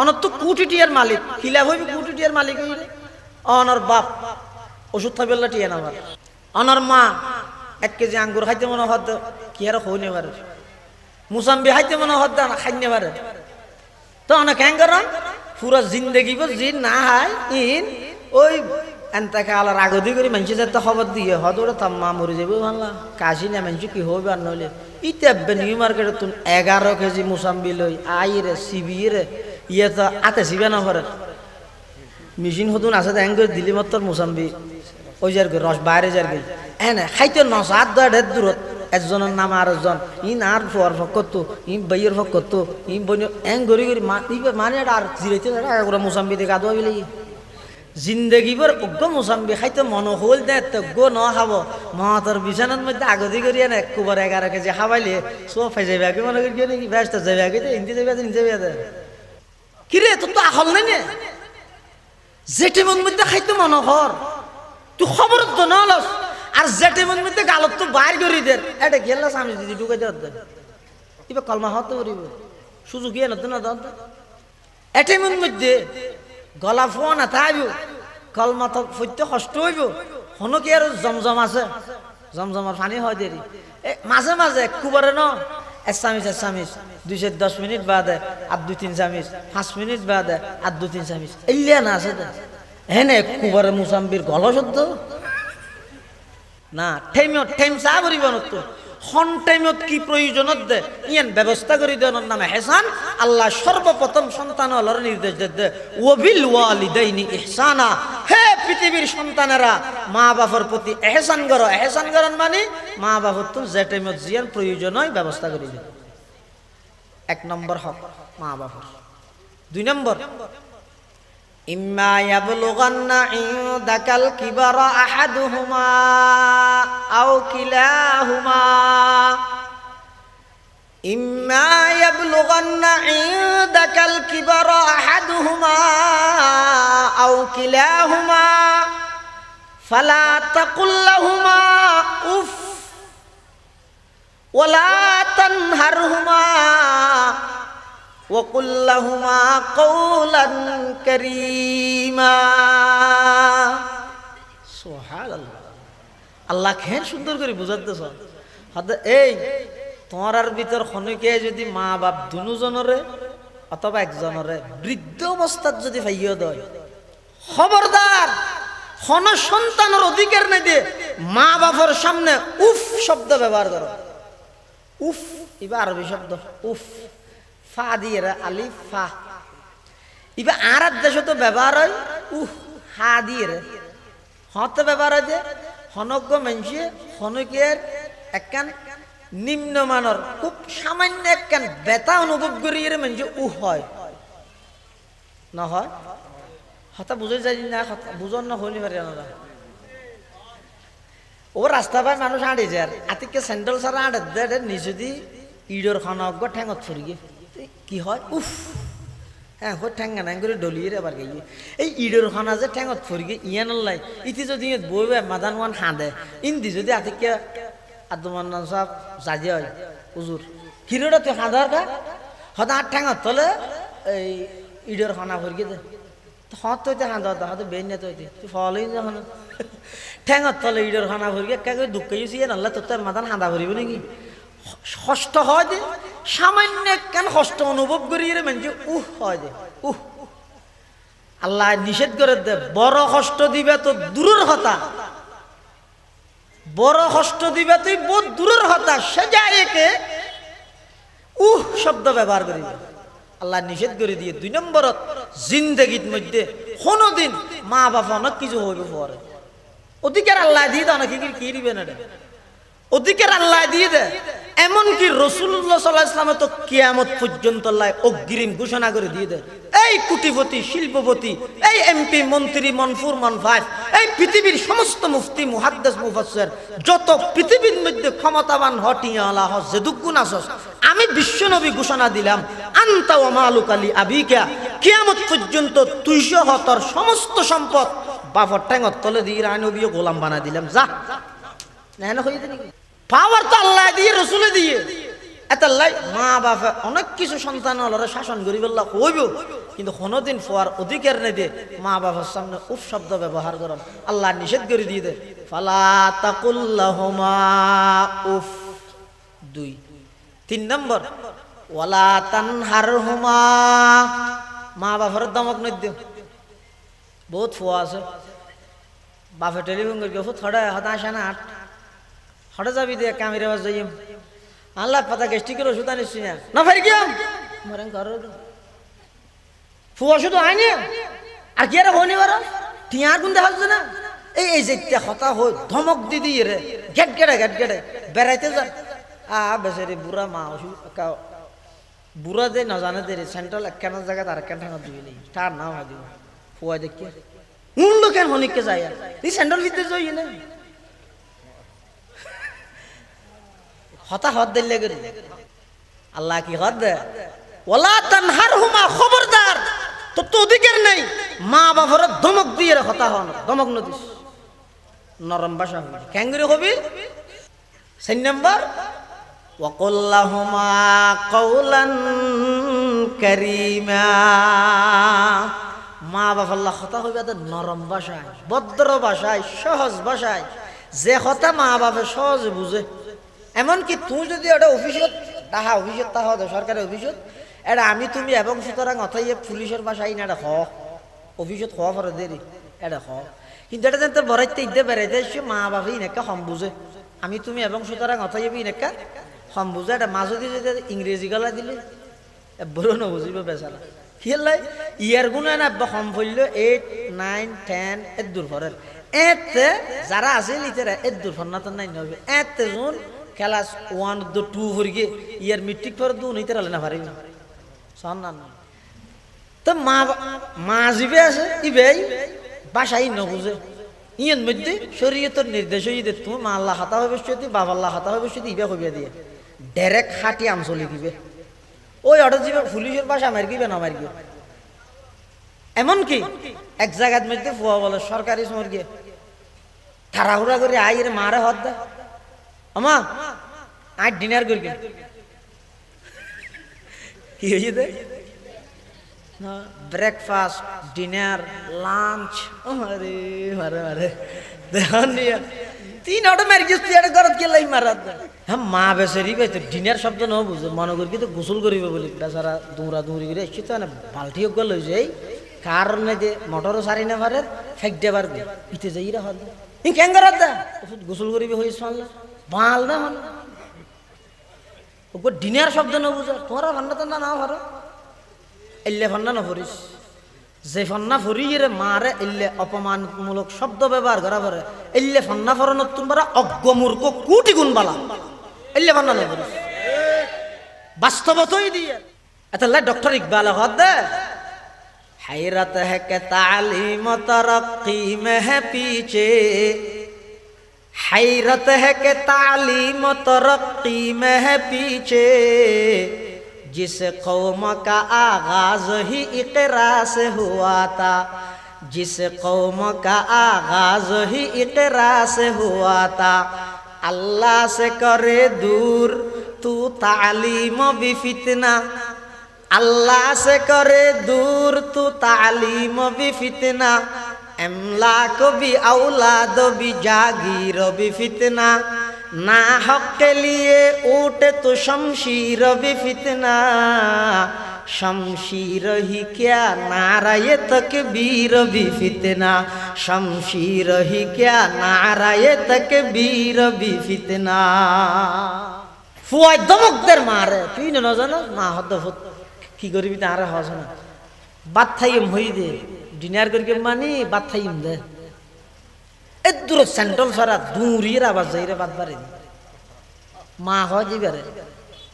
অনর তো কোটি টিয়ার মালিক কিলা হইবে কোটি টিয়ার মালিক হইলে? অনর বাপ, ওষুধ আল্লাহ টিয়া নামার অনর মা, এক কেজি আঙ্গুর খাইতে মনে হদ কি আর হই নে পারে মুসাম্বি খাইতে মনে হদ না খাইনে পারে তো অনেক করেন পুরো জিন্দগি জিন না হাই ইন, ওই এনতাকে আলার আগদি করে মানুষ যাতে খবর দিয়ে হদ ওটা তাম্মা মরে যাবে ভাল্লা। কাশি না মানুষ কি হবে আর নইলে। ইতে নিউ মার্কেটে তুমি এগারো কেজি মুসাম্বি লই আই রে সিবি রে ইয়ে তো আতে সিবে না পারে মেশিন হতুন আছে তো করে দিলি মত মুসাম্বি ওই যার রস বাইরে যার গে। এনে খাইতে নস হাত দয় ঢের দূরত একজনের নাম আর একজন। ইন আর ফোয়ার ফক করতো ইন বইয়ের ফক করতো ইন বই এং গড়ি গড়ি মানে আর জিরাইতে করে মুসাম্বি দেখে আদোয়া বিলে জিন্দগি বর উগ্র মুসাম্বি খাইতে মন হল দে গো ন খাব। মহাতর বিছানার মধ্যে আগদি করি না একবার এগারো কেজি খাবাইলে। সোফাই যাবে আগে, মনে করি নাকি? ব্যস্ত যাবে আগে ইন্দি যাবে ইন্দি যাবে কিরে তোর তো আহল নাই নে? জেঠে মন মধ্যে খাইতে মনে হর তুই খবর তো নলস আর জেঠে মন মধ্যে গালত তো বাইর করি দে। এটা গেলাস আমি দিদি ঢুকাই দেওয়ার দে। এবার কলমা হতে পারিব সুযোগ ইয়ে না তো না দাও এটে মন মধ্যে গলা ফোয়া না থাকব কলমা তো ফইতে কষ্ট হইব। হনো কি আর জমজম আছে। জমজমার পানি হয় দেরি এ মাঝে মাঝে একবারে ন? এক চামিচ চামিচ দুইশো দশ মিনিট বাদে, আর দুই তিন চামিচ। পাঁচ মিনিট বাদে, আর দুই তিন চামিচ। এলিয়া না আছে হেনে একবারে মুসাম্বির গল সদ্য না ঠেমিয়ত ঠেম চা করিব নতো হন টাইমত কি প্রয়োজনত দে? ইয়ান ব্যবস্থা করি দেওয়ার নামে হেসান আল্লাহ সর্বপ্রথম সন্তান হলর নির্দেশ দে ওবিল ওয়ালিদাইনি ইহসানা হে পৃথিবীর সন্তানেরা মা বাবার প্রতি এহসান করো এহসান করন মানে মা বাবার তো যে টাইমত জিয়ান প্রয়োজন হয় ব্যবস্থা করি দে। এক নম্বর হক মা বাবার দুই নম্বর ইম্মা ইয়াবলুগান্না ইনদাকাল কিবারা আহাদুহুমা আও কিলাহুমা ইম্মা ইয়াবলুগান্না ইনদাকাল কিবারা আহাদুহুমা আও কিলাহুমা ফালা তাকুল লাহুমা وقل لهما قولا كريما সুবহান আল্লাহ খেন সুন্দর করে বুঝাতেছ হয়তো এই তোমার আর ভিতর খনিকে যদি মা বাপ দুজনরে অথবা একজনরে বৃদ্ধ অবস্থাত যদি ভাইয় দয় খবরদার হন সন্তানের অধিকার নেই দিয়ে মা বাবার সামনে উফ শব্দ ব্যবহার করো উফ এবার আরবি শব্দ উফ ফা দিয়ে রে, আলিফ ফা। ইবা আর দেশে তো ব্যবহার হয় উহ হা দিয়ে হতে ব্যবহার হয় যে হনজ্ঞ মানুষে হনকের একখান নিম্নমানের খুব সামান্য একখান ব্যথা অনুভব করি এর মানুষ উহ হয়। নহয়? হয় হতা বুঝে যাই না বুঝন না হইনি পারি না ও রাস্তা পায় মানুষ আঁড়ে যায় আতিকে স্যান্ডেল সারা আঁড়ে দেয় নিচে দি ইডর খানা অজ্ঞ ঠ্যাঙত ফুরি গে। কি হয়? উফ। হ্যাঁ হো ঠ্যাঙ্গা নাই করে ডলিয়ে এবার গিয়ে এই ইডর খানা যে ঠ্যাঙত ফুরি গে ইয়ান লাই ইতি যদি বইবে মাদান ওয়ান হাঁদে ইন্দি যদি আতিকে আদমান সব সাজে হয় উজুর হিরোটা তুই হাঁদার কা? হতা আর ঠ্যাঙত তলে এই ইডর খানা ফুরি গে দে হত তো হাঁদা হতে বেন না তো তুই ফলই যখন ঠ্যাঙত তলে ইডর খানা ফুরি গে কে দুঃখ ইউসি নাল্লা তোর মাদান হাঁদা ফুরিব নাকি? কষ্ট হয় সামান্য কেন কষ্ট অনুভব করি রে মানে উহ, হয় যে, উহ আল্লাহ নিষেধ করে দে, বড় কষ্ট দিবে তো দূরের হতা বড় কষ্ট দিবে তুই বহুত দূরের হতা সে একে, উহ, শব্দ ব্যবহার করিবে আল্লাহ নিষেধ করে দিয়ে দুই নম্বরত জিন্দগির মধ্যে কোনোদিন মা বাবা অনেক কিছু হইবে পরে। অধিকার আল্লাহ দিয়ে দাও নাকি, কি দিবে না অধিকার আল্লাহ দিয়ে দে। এমনকি রসুল্লাহ সাল্লাহ ইসলামে তো কিয়ামত পর্যন্ত অগ্রিম ঘোষণা করে দিয়ে দেয়। এই কুটিপতি, শিল্পপতি, এই এমপি, মন্ত্রী, মনফুর মনফায় এই পৃথিবীর সমস্ত মুফতি, মুহাদ্দাস, মুফাসসির, যত পৃথিবীর মধ্যে ক্ষমতাবান হটিয়া আল্লাহ যেদুগুণ আসস আমি বিশ্বনবী ঘোষণা দিলাম, আন্তা ও আলী আবিকা, কিয়ামত পর্যন্ত তুইশো হতর সমস্ত সম্পদ বাফর ট্যাঙত তলে দিয়ে আইনবীয় গোলাম বানা দিলাম। যা। না নাকি? পাওয়ার তো আল্লাহ দিয়ে, রসুলে দিয়ে। এতাল্লাই মা বাপে, অনেক কিছু সন্তান হলরে শাসন করি বললা হইব কিন্তু কোনোদিন ফোয়ার অধিকার নেই দিয়ে মা বাবার সামনে উপ শব্দ ব্যবহার করেন আল্লাহ নিষেধ করে দিয়ে দে, ফালা তাকুল্লাহমা উফ। দুই। তিন নম্বর, ওয়ালা তানহার হুমা মা বাবার দমক নই দিও বহুত ফোয়া আছে। বাপে টেলিফোন করি ফুট হড়ে হতা আসে না আট। হঠাৎ যাবি দিয়ে কামিরে বাজ যাইম আল্লাহ পাতা গেস্টিকের ওষুধ আনিস না। না ফের গিয়ে। মরে ঘর ফুয়া শুধু আইনি আর কি আর হয়নি বার? টিয়ার গুন দেখা না? এই এই যে হতা হই ধমক দি দিয়ে রে। গেট গেটে গেট গেটে বেড়াইতে যা। আ বেচারি বুড়া মা ওষুধ কা- বুড়া যে না জানে দে সেন্ট্রাল একখান জায়গা তার একখান ঠাঙা দিবি নেই। তার নাম হয় দিব ফুয়া দেখি। মূল্য কেন হনিককে যায়। আর এই সেন্ট্রাল ভিতরে যাই না। হতা হত দিলে আল্লাহ কি হুমা খবরদার তো তো অধিকার নেই। মা বাবার ধমক দিয়ে হতা হন ধমক নদিস নরম ভাষা হবি ক্যাঙ্গুরি হবি সেন নম্বর? কারীমা। মা সহজ ভাষায়। যে কথা মা বাবা সহজে বুঝে। এমনকি তুই যদি এটা অফিসত তাহা অফিসত তাহা দে সরকারি অফিসত এটা আমি, তুমি এবং সুতরাং অথাই পুলিশের বাসায় না এটা হ। অফিসত হওয়া পরে দেরি এটা হ। কিন্তু এটা যেন বরাইতে ইদে বেড়াইতে এসে মা বাবা ইনেকা হম বুঝে। আমি, তুমি এবং সুতরাং অথাই ইনেকা হম বুঝে। এটা মাজদি যদি ইংরেজি গলা দিলে বড় নবুঝিব বেচারা। কি লাই ইয়ার গুণ না হম ফইল এইট, নাইন, টেন এর দূর ফরের। এতে যারা আছে লিটারা এর দূর ফন্নাতন নাই নবে। এতে জুন ক্লাস ওয়ান, দু, টু ফরিগে ইয়ার মেট্রিক ফর দু নিতে রালে না সন না না। তো মা মা জিবে আছে ইবেই বাসাই নবুঝে ইয়ের মধ্যে শরীয়তের নির্দেশ হয়ে দে তুমি মা আল্লাহ হাতা হবে সত্যি বাবা আল্লাহ হাতা হবে সত্যি ইবে হইবে দিয়ে। ডাইরেক্ট খাটি আঞ্চলিক দিবে। ওই অর্ডার দিবে, পুলিশের বাসা মার গিবে না মার গিয়ে এমনকি এক জায়গার মধ্যে ফুয়া বলে, সরকারি সমর গিয়ে তাড়াহুড়া করে আইয়ের মারে হদ দে আমা আজ ডিনার করি কি হয়েছে ব্রেকফাস্ট ডিনার লাঞ্চ আরে মারে মারে। দেখান তিন অটো মারি গেছ এটা ঘরত গেলাই মারাত। হ্যাঁ মা বেচারি তো ডিনার শব্দ ন বুঝে। মনে করি কিন্তু গোসল করিব বলি। বেচারা দৌড়া দৌড়ি করে এসছি তো বালটি হোক লই যাই কারণে যে মোটরও সারি না পারে ফেক দে পারবে। ইতে যাই রা হল কেন ওষুধ গোসল করিবে হইস মানলা। বাল না ওগো ডিনার শব্দ না বুঝো তোমার ফান্না তো না ভারো। এল্লে ফান্না না ফুরিস যে ফান্না ফুরিয়ে মারে এল্লে অপমানমূলক শব্দ ব্যবহার করা পারে এল্লে ফান্না ফরানো তোমরা অজ্ঞ মূর্খ কুটি গুণ বালা। এল্লে ভান্না না ফুরিস বাস্তবতই দিয়ে। এটা ডক্টর ইকবাল হদ দে। حیرت ہے کہ تعلیم ترقی میں ہے پیچھے حیرت ہے کہ تعلیم و ترقی میں ہے پیچھے جس قوم کا آغاز ہی اقرا سے ہوا تھا جس قوم کا آغاز ہی اقرا سے ہوا تھا اللہ سے کرے دور تو تعلیم و بفتنا اللہ سے کرے دور تو تعلیم و بفتنا এমলা কবি আউলা দবি জাগি রবি ফিতনা। না হক কে লিয়ে উঠে তো শমশির ফিতনা। শমশির হি ক্যা নারায় তক বীর বি ফিতনা। শমশির হি ক্যা নারায় তক বীর বি ফিতনা। ফুয়াই দমকদের মারে, তুই না জানো না হদ কি করবি আর হস না বাদ থাই মহিদের দে ডিনার করি মানি বাদ থাইম দে। এ দূর সেন্ট্রাল সারা দূরির আবার যাই রে বাদ বারে মা হয় যে